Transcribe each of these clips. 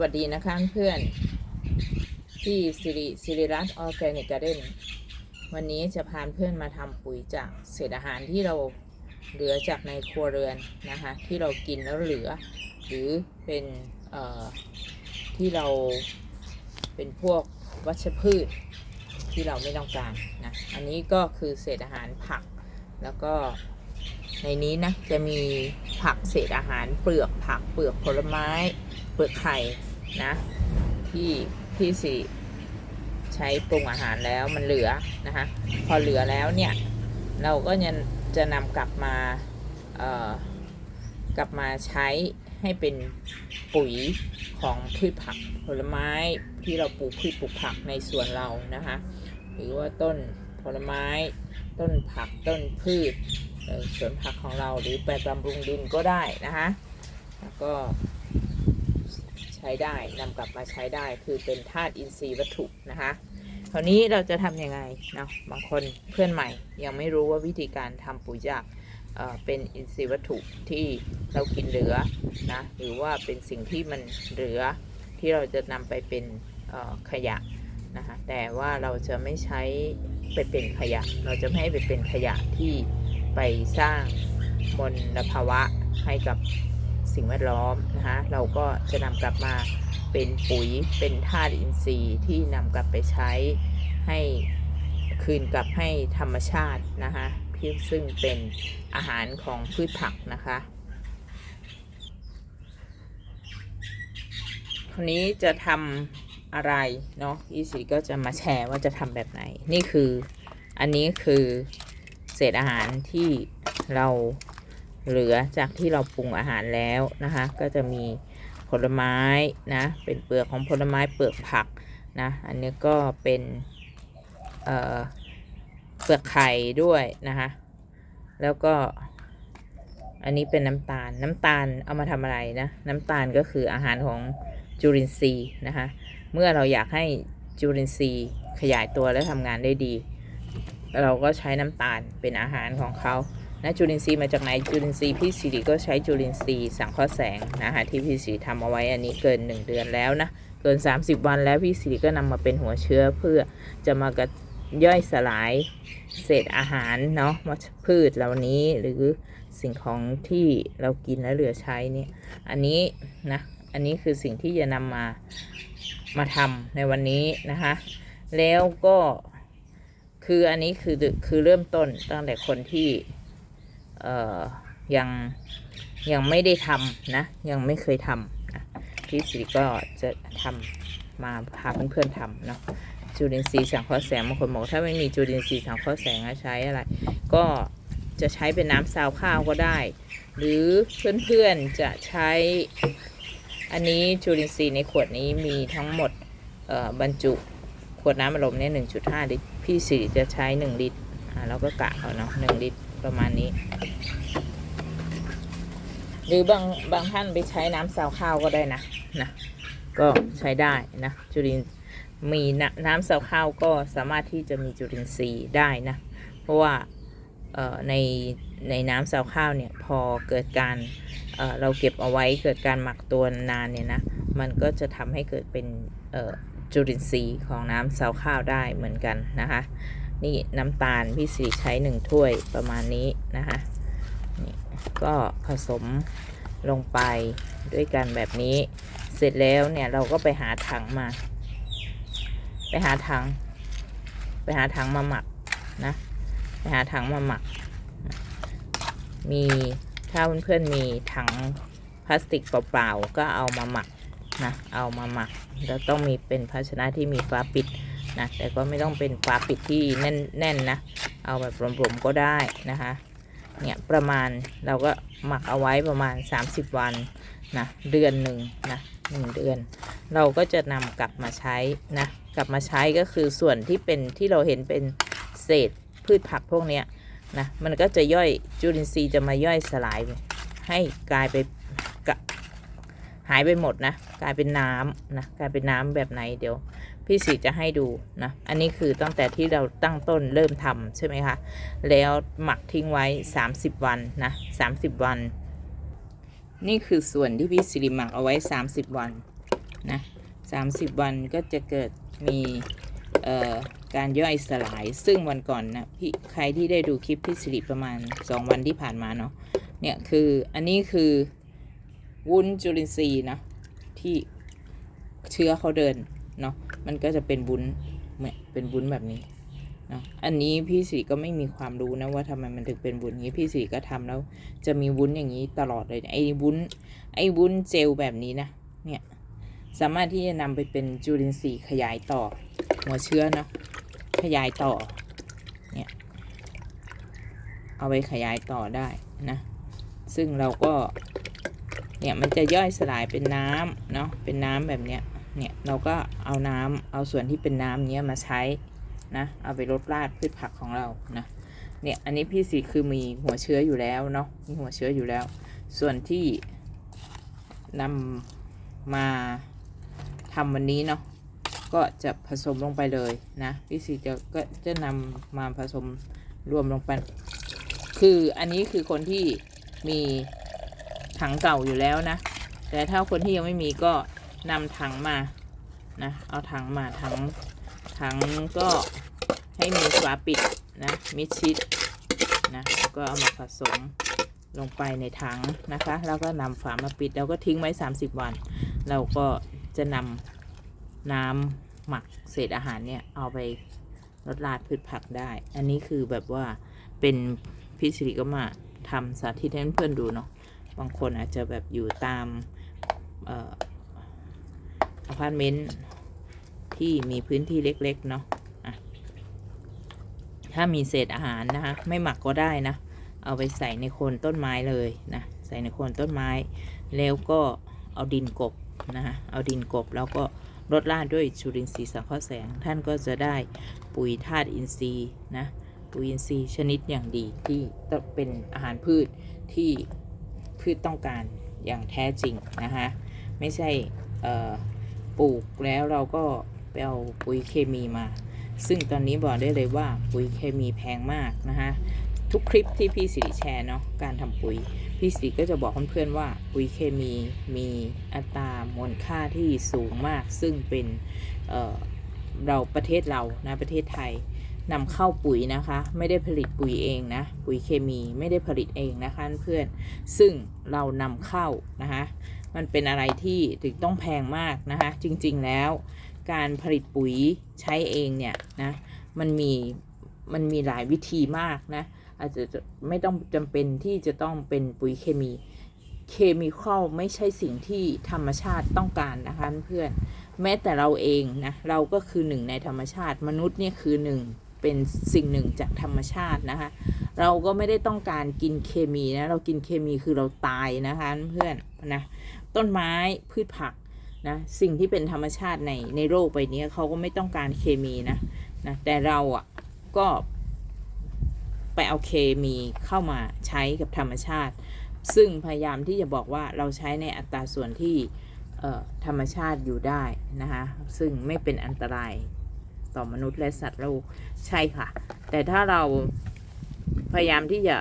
วัสดีนะคะเพื่อนที่สิริสิริรัตน์ออร์แกนิกการ์เด้นวันนี้จะพาเพื่อนมาทำปุ๋ยจากเศษอาหารที่เราเหลือจากในครัวเรือนนะคะที่เรากินแล้วเหลือ หรือเป็นที่เราเป็นพวกวัชพืชที่เราไม่ต้องการนะอันนี้ก็คือเศษอาหารผักแล้วก็ในนี้นะจะมีผักเศษอาหารเปลือกผักเปลือกผลไม้ เปลือกไข่ นะที่ที่สิใช้ปรุงอาหารแล้วมันเหลือนะคะพอเหลือแล้วเนี่ยเราก็จะจะนำกลับมาเอ่อกลับมาใช้ให้เป็นปุ๋ยของพืชผักผลไม้ที่เราปลูกพืชปลูกผักในสวนเรานะคะหรือว่าต้นผลไม้ ต้นผักต้นพืชสวนผักของเราหรือไปบำรุงดินก็ได้นะคะแล้วก็ ช้ได้นำกลับมาใช้ได้คือเป็นธาตุอินทรีย์วัตถุนะคะคราวนี้เราจะทำยังไงเนาะบางคนเพื่อนใหม่ ยังไม่รู้ว่าวิธีการทำปุ๋ยจากเอ่อเป็นอินทรีย์วัตถุที่เรากินเหลือนะหรือว่าเป็นสิ่งที่มันเหลือที่เราจะนำไปเป็นขยะนะคะแต่ว่าเราจะไม่ใช้ไปเป็นขยะ เราจะไม่ให้ไปเป็นขยะที่ไปสร้างมลภาวะให้กับ สิ่งแวดล้อมนะคะเราก็จะนำกลับมาเป็นปุ๋ยเป็นธาตุอินทรีย์ที่นำกลับไปใช้ให้คืนกลับให้ธรรมชาตินะคะที่ซึ่งเป็นอาหารของพืชผักนะคะคราวนี้จะทำอะไรเนาะอีสีก็จะมาแชร์ว่าจะทำแบบไหน นี่คืออันนี้คือเศษอาหารที่เรา เหลือจากที่เราปรุงอาหารแล้วนะคะ ก็จะมีผลไม้นะ เป็นเปลือกของผลไม้เปลือกผักนะ อันนี้ก็เป็นเเปลือกไข่ด้วยนะคะ แล้วก็อันนี้เป็นน้ำตาล น้ำตาลเอามาทำอะไรนะ น้ำตาลก็คืออาหารของจุลินทรีย์นะคะ เมื่อเราอยากให้จุลินทรีย์ขยายตัวและทำงานได้ดี เราก็ใช้น้ำตาลเป็นอาหารของเขา นะจุลินทรีย์มาจากไหนจุลินทรีย์พี่สิริก็ใช้จุลินทรีย์สังเคราะห์แสงนะคะที่พี่สิริทำเอาไว้อันนี้เกิน 1 เดือนแล้วนะเกิน 30 วันแล้วพี่สิริก็นำมาเป็นหัวเชื้อเพื่อจะมากระย่อยสลายเศษอาหารเนาะวัชพืชเหล่านี้หรือสิ่งของที่เรากินแล้วเหลือใช้เนี่ยอันนี้นะอันนี้คือสิ่งที่จะนำมามาทำในวันนี้นะคะแล้วก็คืออันนี้คือคือเริ่มต้นตั้งแต่คนที่ เอ่อยังยังไม่ได้ทำนะ ยังไม่เคยทำนะพี่สิริก็จะทำมาพาเพื่อนๆทำเนาะจุลินทรีย์สังเคราะห์แสงบางคนบอกถ้าไม่มีจุลินทรีย์สังเคราะห์แสงจะใช้อะไร ก็จะใช้เป็นน้ำซาวข้าวก็ได้ หรือเพื่อนๆจะใช้อันนี้จุลินทรีย์ในขวดนี้มีทั้งหมดบรรจุขวดน้ำอารมณ์เนี่ย1.5ลิตร พี่สิริจะใช้1ลิตร อ่าเราก็กะเอาเนาะ1ลิตร ประมาณนี้ หรือบางบางท่านไปใช้น้ำซาวข้าวก็ได้นะนะก็ใช้ได้นะจุลินมีน้ำน้ำซาวข้าวก็สามารถที่จะมีจุลินทรีย์ได้นะ เพราะว่าในในน้ำซาวข้าวเนี่ยพอเกิดการเเราเก็บเอาไว้เกิดการหมักตัวนานเนี่ยนะมันก็จะทำให้เกิดเป็นจุลินทรีย์ของน้ำซาวข้าวได้เหมือนกันนะคะ นี่น้ำตาลพี่สีใช้หนึ่งถ้วยประมาณนี้นะคะนี่ก็ผสมลงไปด้วยกันแบบนี้ เสร็จแล้วเนี่ยเราก็ไปหาถังมา ไปหาถัง ไปหาถังมาหมักนะ ไปหาถังมาหมัก มีถ้าเพื่อนๆมีถังพลาสติกเปล่าๆก็เอามาหมักนะ เอามาหมักแล้วต้องมีเป็นภาชนะที่มีฝาปิด นะแต่ก็ไม่ต้องเป็นฝาปิดที่แน่นแน่นนะเอาแบบรวมๆก็ได้นะคะเนี่ยประมาณเราก็หมักเอาไว้ประมาณ 30 วันนะเดือนหนึ่งนะหนึ่งเดือน เราก็จะนำกลับมาใช้นะกลับมาใช้ก็คือส่วนที่เป็นที่เราเห็นเป็นเศษพืชผักพวกเนี้ยนะมันก็จะย่อยจุลินทรีย์จะมาย่อยสลายให้กลายไปกะหายไปหมดนะ กลายเป็นน้ำนะกลายเป็นน้ำแบบไหนเดี๋ยว พี่สีจะให้ดูนะอันนี้คือตั้งแต่ที่เราตั้งต้นเริ่มทำใช่ไหมคะแล้วหมักทิ้งไว้ 30 วันนะ30 วัน นี่คือส่วนที่พี่สิริหมักเอาไว้ 30 วันนะ30 วันก็จะเกิดมีการย่อยสลาย ซึ่งวันก่อนนะพี่ใครที่ได้ดูคลิปพี่สิริประมาณ 2 วันที่ผ่านมาเนาะเนี่ยคืออันนี้คือวุ้นจุลินทรีย์นะที่เชื้อเขาเดินเนาะ มันก็จะเป็นวุ้นเนี่ยเป็นวุ้นแบบนี้เนาะอันนี้พี่สิริก็ไม่มีความรู้นะว่าทำไมมันถึงเป็นวุ้นนี้พี่สิริก็ทำแล้ว จะมีวุ้นอย่างนี้ตลอดเลยไอ้วุ้น ไอ้วุ้นเจลแบบนี้นะเนี่ยสามารถที่จะนำไปเป็นจุลินทรีย์ขยายต่อ หัวเชื้อเนาะขยายต่อเนี่ยเอาไปขยายต่อได้นะซึ่งเราก็เนี่ยมันจะย่อยสลายเป็นน้ำเนาะเป็นน้ำแบบเนี้ย เนี่ยเราก็เอาน้ำเอาส่วนที่เป็นน้ำเนี้ยมาใช้นะเอาไปลดราดพืชผักของเรานะเนี่ยอันนี้พี่สีคือมีหัวเชื้ออยู่แล้วเนาะมีหัวเชื้ออยู่แล้ว ส่วนที่นำมาทำวันนี้เนาะก็จะผสมลงไปเลยนะพี่สีจะก็จะนำมาผสมรวมลงไป คืออันนี้คือคนที่มีถังเก่าอยู่แล้วนะ แต่ถ้าคนที่ยังไม่มีก็ นำถังมานะเอาถังมาถังถังก็ให้มีฝาปิดนะมิดชิดนะแล้วก็เอามาผสมลงไปในถังนะคะ แล้วก็นำฝามาปิด แล้วก็ทิ้งไว้ 30 วัน เราก็จะนำน้ำหมักเศษอาหารเนี่ยเอาไปลดราดพืชผักได้ อันนี้คือแบบว่าเป็นพิสิริก็มาทำสาธิตให้เพื่อนดูเนาะบางคนอาจจะแบบอยู่ตามเอพาร์ตเมนต์ที่มีพื้นที่เล็กๆเนาะะถ้ามีเศษอาหารนะคะ ไม่หมักก็ได้นะ เอาไปใส่ในโคนต้นไม้เลยนะ ใส่ในโคนต้นไม้ แล้วก็เอาดินกบนะคะเอาดินกบแล้วก็รดราดด้วยจุลินทรีย์สังเคราะห์แสง ท่านก็จะได้ปุ๋ยธาตุอินทรีย์นะ ปุ๋ยอินทรีย์ชนิดอย่างดีที่ต้องเป็นอาหารพืชที่พืชต้องการอย่างแท้จริงนะคะ ไม่ใช่ ปลูกแล้วเราก็ไปเอาปุ๋ยเคมีมา ซึ่งตอนนี้บอกได้เลยว่าปุ๋ยเคมีแพงมากนะคะทุกคลิปที่พี่สิริแชร์เนาะการทำปุ๋ย พี่สิริก็จะบอกเพื่อนๆว่าปุ๋ยเคมีมีอัตรามูลค่าที่สูงมาก ซึ่งเป็นเเราประเทศเรานะประเทศไทยนำเข้าปุ๋ยนะคะ ไม่ได้ผลิตปุ๋ยเองนะ ปุ๋ยเคมีไม่ได้ผลิตเองนะคะเพื่อนซึ่งเรานำเข้านะคะ มันเป็นอะไรที่ถึงต้องแพงมากนะคะ จริงๆแล้ว การผลิตปุ๋ยใช้เองเนี่ยนะมันมีมันมีหลายวิธีมากนะอาจจะไม่ต้องจำเป็นที่จะต้องเป็นปุ๋ยเคมีเคมีคอลไม่ใช่สิ่งที่ธรรมชาติต้องการนะคะเพื่อนแม้แต่เราเองนะเราก็คือหนึ่งในธรรมชาติมนุษย์เนี่ยคือหนึ่ง เป็นสิ่งหนึ่งจากธรรมชาตินะคะ เราก็ไม่ได้ต้องการกินเคมีนะเรากินเคมีคือเราตายนะคะเพื่อนนะต้นไม้พืชผักนะสิ่งที่เป็นธรรมชาติในในโลกใบนี้เขาก็ไม่ต้องการเคมีนะนะแต่เราอะก็ไปเอาเคมีเข้ามาใช้กับธรรมชาติ ซึ่งพยายามที่จะบอกว่าเราใช้ในอัตราส่วนที่ธรรมชาติอยู่ได้นะคะซึ่งไม่เป็นอันตราย ต่อมนุษย์และสัตว์โลกใช่ค่ะ แต่ถ้าเราพยายามที่จะ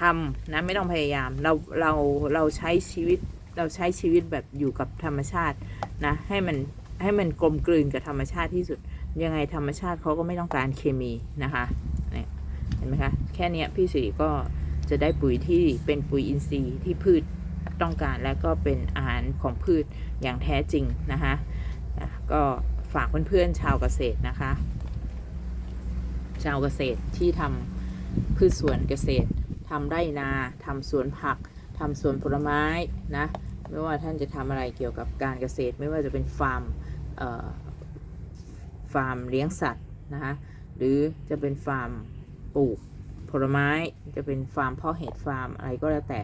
ทำนะไม่ต้องพยายามเราเราเราใช้ชีวิตเราใช้ชีวิตแบบอยู่กับธรรมชาตินะให้มันให้มันกลมกลืนกับธรรมชาติที่สุด ยังไงธรรมชาติเขาก็ไม่ต้องการเคมีนะคะเนี่ยเห็นไหมคะแค่นี้พี่สีก็จะได้ปุ๋ยที่เป็นปุ๋ยอินทรีย์ที่พืชต้องการและก็เป็นอาหารของพืชอย่างแท้จริงนะคะก็ ฝากเพื่อนๆชาวเกษตรนะคะ ชาวเกษตรที่ทำพืชสวนเกษตรทำไร่นาทำสวนผักทำสวนผลไม้นะไม่ว่าท่านจะทำอะไรเกี่ยวกับการเกษตร ไม่ว่าจะเป็นฟาร์มฟาร์มเลี้ยงสัตว์นะคะหรือจะเป็นฟาร์มปลูกผลไม้จะเป็นฟาร์มเพาะเห็ดฟาร์มอะไรก็แล้วแต่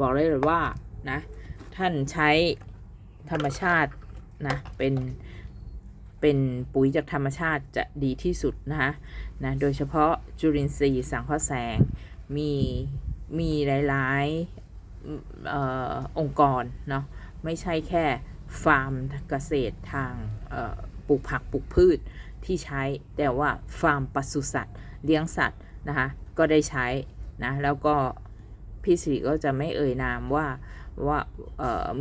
บอกได้เลยว่านะท่านใช้ธรรมชาตินะเป็น เป็นปุ๋ยจากธรรมชาติจะดีที่สุดนะคะนะโดยเฉพาะจุลินทรีย์สังเคราะห์แสงมีมีหลายๆออองค์กรเนาะไม่ใช่แค่ฟาร์มเกษตรทางปลูกผักปลูกพืชที่ใช้แต่ว่าฟาร์มปศุสัตว์ เลี้ยงสัตว์นะคะก็ได้ใช้นะแล้วก็พี่สิริก็จะไม่เอ่ยนามว่าว่า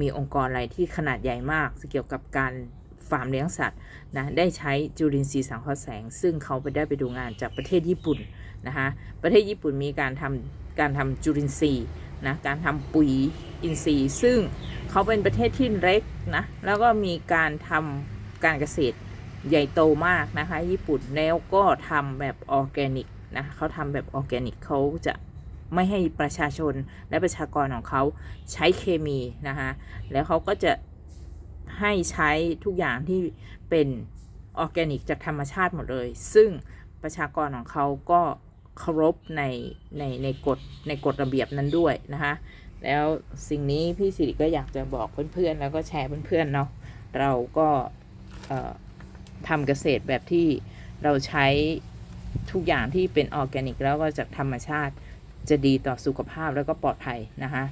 มีองค์กรอะไรที่ขนาดใหญ่มากเกี่ยวกับการ ฟาร์มเลี้ยงสัตว์นะได้ใช้จุลินทรีย์สังเคราะห์แสง ซึ่งเขาไปได้ไปดูงานจากประเทศญี่ปุ่นนะคะประเทศญี่ปุ่นมีการทำการทำจุลินทรีย์นะการทำปุ๋ยอินทรีย์ ซึ่งเขาเป็นประเทศที่เล็กนะแล้วก็มีการทำการเกษตรใหญ่โตมากนะคะญี่ปุ่นแล้วก็ทำแบบออร์แกนิกนะเขาทำแบบออร์แกนิกเขาจะไม่ให้ประชาชนและประชากรของเขาใช้เคมีนะคะแล้วเขาก็จะ ให้ใช้ทุกอย่างที่เป็นออร์แกนิกจากธรรมชาติหมดเลย ซึ่งประชากรของเขาก็เคารพในในในกฎในกฎระเบียบนั้นด้วยนะคะ แล้วสิ่งนี้พี่สิริก็อยากจะบอกเพื่อนๆ แล้วก็แชร์เพื่อนๆเนาะเราก็ทำเกษตรแบบที่เราใช้ทุกอย่างที่เป็นออร์แกนิกแล้วก็จากธรรมชาติจะดีต่อสุขภาพแล้วก็ปลอดภัยนะคะ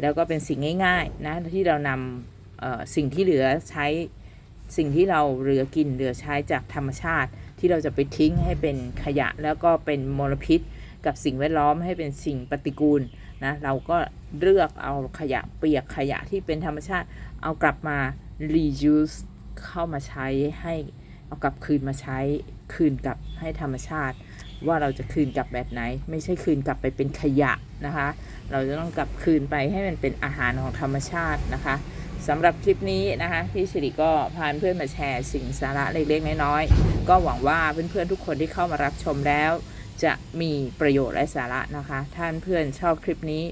แล้วก็เป็นสิ่งง่ายๆนะที่เรานำ สิ่งที่เหลือใช้สิ่งที่เราเหลือกินเหลือใช้จากธรรมชาติ ที่เราจะไปทิ้งให้เป็นขยะ แล้วก็เป็นมลพิษ กับสิ่งแวดล้อมให้เป็นสิ่งปฏิกูลนะเราก็เลือกเอาขยะเปียกขยะที่เป็นธรรมชาติ เอากลับมา reuse เข้ามาใช้ให้เอากลับคืนมาใช้คืนกลับให้ธรรมชาติ ว่าเราจะคืนกลับแบบไหน ไม่ใช่คืนกลับไปเป็นขยะนะคะ เราจะต้องกลับคืนไปให้มันเป็นอาหารของธรรมชาตินะคะ สำหรับคลิปนี้นะคะพี่สิริก็พาเพื่อนมาแชร์สิ่งสาระเล็กๆน้อยๆก็หวังว่าเพื่อนๆทุกคนที่เข้ามารับชมแล้ว จะมีประโยชน์และสาระนะคะ ท่านเพื่อนชอบคลิปนี้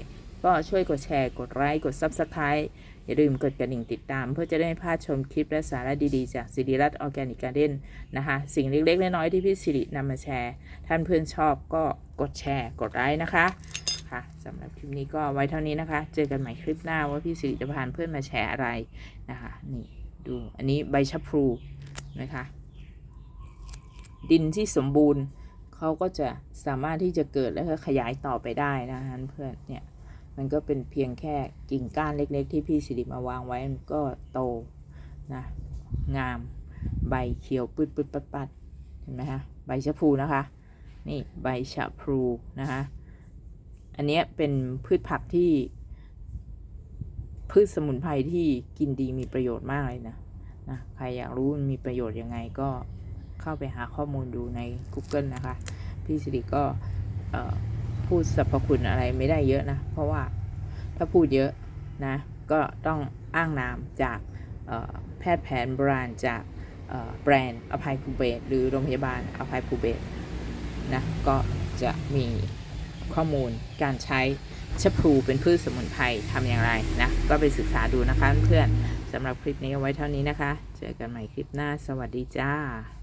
ก็ช่วยกดแชร์กดไลค์กด Subscribe อย่าลืมกดกระดิ่งติดตาม เพื่อจะได้ไม่พลาดชมคลิปและสาระดีๆ จากสิริรัตน์ออร์แกนิกการ์เด้นนะคะสิ่งเล็กๆน้อยๆที่พี่สิรินำมาแชร์ ท่านเพื่อนชอบก็กดแชร์กดไลค์นะคะ คะสำหรับคลิปนี้ก็ไว้เท่านี้นะคะ เจอกันใหม่คลิปหน้าว่าพี่สิริจะพานเพื่อนมาแชร์อะไรนะคะนี่ดูอันนี้ใบชะพลูนะคะดินที่สมบูรณ์เขาก็จะสามารถที่จะเกิดและก็ขยายต่อไปได้นะคะเพื่อนเนี่ยมันก็เป็นเพียงแค่กิ่งก้านเล็กๆ ที่พี่สิริมาวางไว้มันก็โตนะงามใบเขียวปืดปืดปัดปัดเห็นไหมคะใบชะพลูนะคะ นี่ใบชะพลูนะคะ อันนี้เป็นพืชผักที่ พืชสมุนไพรที่กินดีมีประโยชน์มากเลยนะนะใครอยากรู้มันมีประโยชน์ยังไงก็เข้าไปหาข้อมูลดูใน Google นะคะ พี่สิริก็พูดสรรพคุณอะไรไม่ได้เยอะนะ เพราะว่าถ้าพูดเยอะนะ ก็ต้องอ้างนามจากแพทย์แผนโบราณจากแบรนด์อภัยภูเบศหรือโรงพยาบาลอภัยภูเบศนะ ก็จะมี ข้อมูลการใช้ชะพลูเป็นพืชสมุนไพรทำอย่างไรนะ ก็ไปศึกษาดูนะคะเพื่อนสำหรับคลิปนี้เอาไว้เท่านี้นะคะ เจอกันใหม่คลิปหน้า สวัสดีจ้า